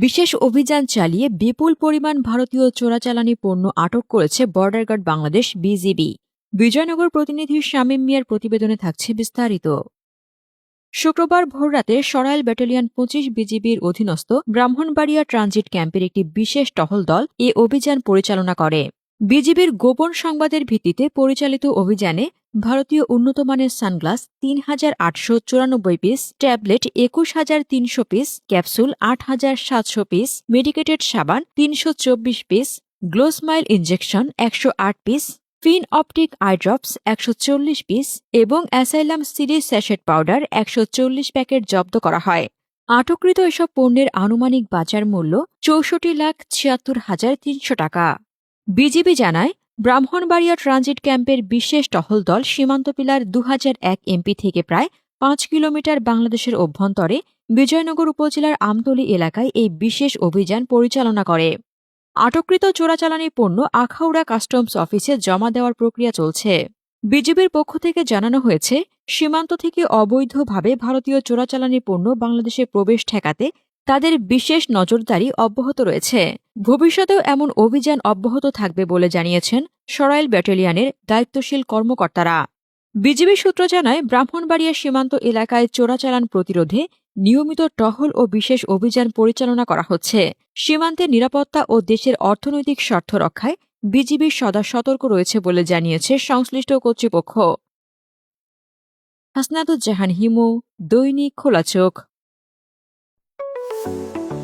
বিশেষ অভিযান চালিয়ে বিপুল পরিমাণ ভারতীয় চোরাচালানি পণ্য আটক করেছে border guard Bangladesh BGB. Bijoynagar প্রতিনিধি শামীম মিয়ার প্রতিবেদনে থাকছে বিস্তারিত। শুক্রবার ভোররাতে সরাইল ব্যাটালিয়ন পঁচিশ বিজিবির অধীনস্থ ব্রাহ্মণবাড়িয়া ট্রানজিট ক্যাম্পের একটি বিশেষ টহল দল এ অভিযান পরিচালনা করে। বিজিবির গোপন সংবাদের ভিত্তিতে পরিচালিত অভিযানে ভারতীয় উন্নতমানের সানগ্লাস তিন হাজার আটশো চুরানব্বই পিস, ট্যাবলেট একুশ হাজার তিনশো পিস, ক্যাপসুল আট হাজার সাতশো পিস, মেডিকেটেড সাবান তিনশো চব্বিশ পিস গ্লোসমাইল ইনজেকশন একশো আট পিস, ফিন অপটিক আইড্রপস একশো চল্লিশ পিস এবং অ্যাসাইলাম সিরিজ স্যাশেট পাউডার একশো চল্লিশ প্যাকেট জব্দ করা হয়। আটককৃত এসব পণ্যের আনুমানিক বাজার মূল্য চৌষট্টি লাখ ছিয়াত্তর হাজার তিনশো টাকা। বিজিবি জানায় ব্রাহ্মণবাড়িয়া ট্রানজিট ক্যাম্পের বিশেষ টহল দল সীমান্ত পিলার দু এমপি থেকে প্রায় পাঁচ কিলোমিটার বাংলাদেশের অভ্যন্তরে বিজয়নগর উপজেলার আমতলী এলাকায় এই বিশেষ অভিযান পরিচালনা করে। আটককৃত চোরাচালানি পণ্য আখাউড়া কাস্টমস অফিসে জমা দেওয়ার প্রক্রিয়া চলছে। বিজিবির পক্ষ থেকে জানানো হয়েছে, সীমান্ত থেকে অবৈধভাবে ভারতীয় চোরাচালানি পণ্য বাংলাদেশে প্রবেশ ঠেকাতে তাদের বিশেষ নজরদারি অব্যাহত রয়েছে। ভবিষ্যতেও এমন অভিযান অব্যাহত থাকবে বলে জানিয়েছেন সরাইল ব্যাটালিয়নের দায়িত্বশীল কর্মকর্তারা। বিজিবি সূত্র জানায়, ব্রাহ্মণবাড়িয়া সীমান্ত এলাকায় চোরাচালান প্রতিরোধে নিয়মিত টহল ও বিশেষ অভিযান পরিচালনা করা হচ্ছে। সীমান্তের নিরাপত্তা ও দেশের অর্থনৈতিক স্বার্থ রক্ষায় বিজিবি সদা সতর্ক রয়েছে বলে জানিয়েছে সংশ্লিষ্ট কর্তৃপক্ষ। হাসনাদুজ্জাহান হিমু, দৈনিক খোলা চোখ।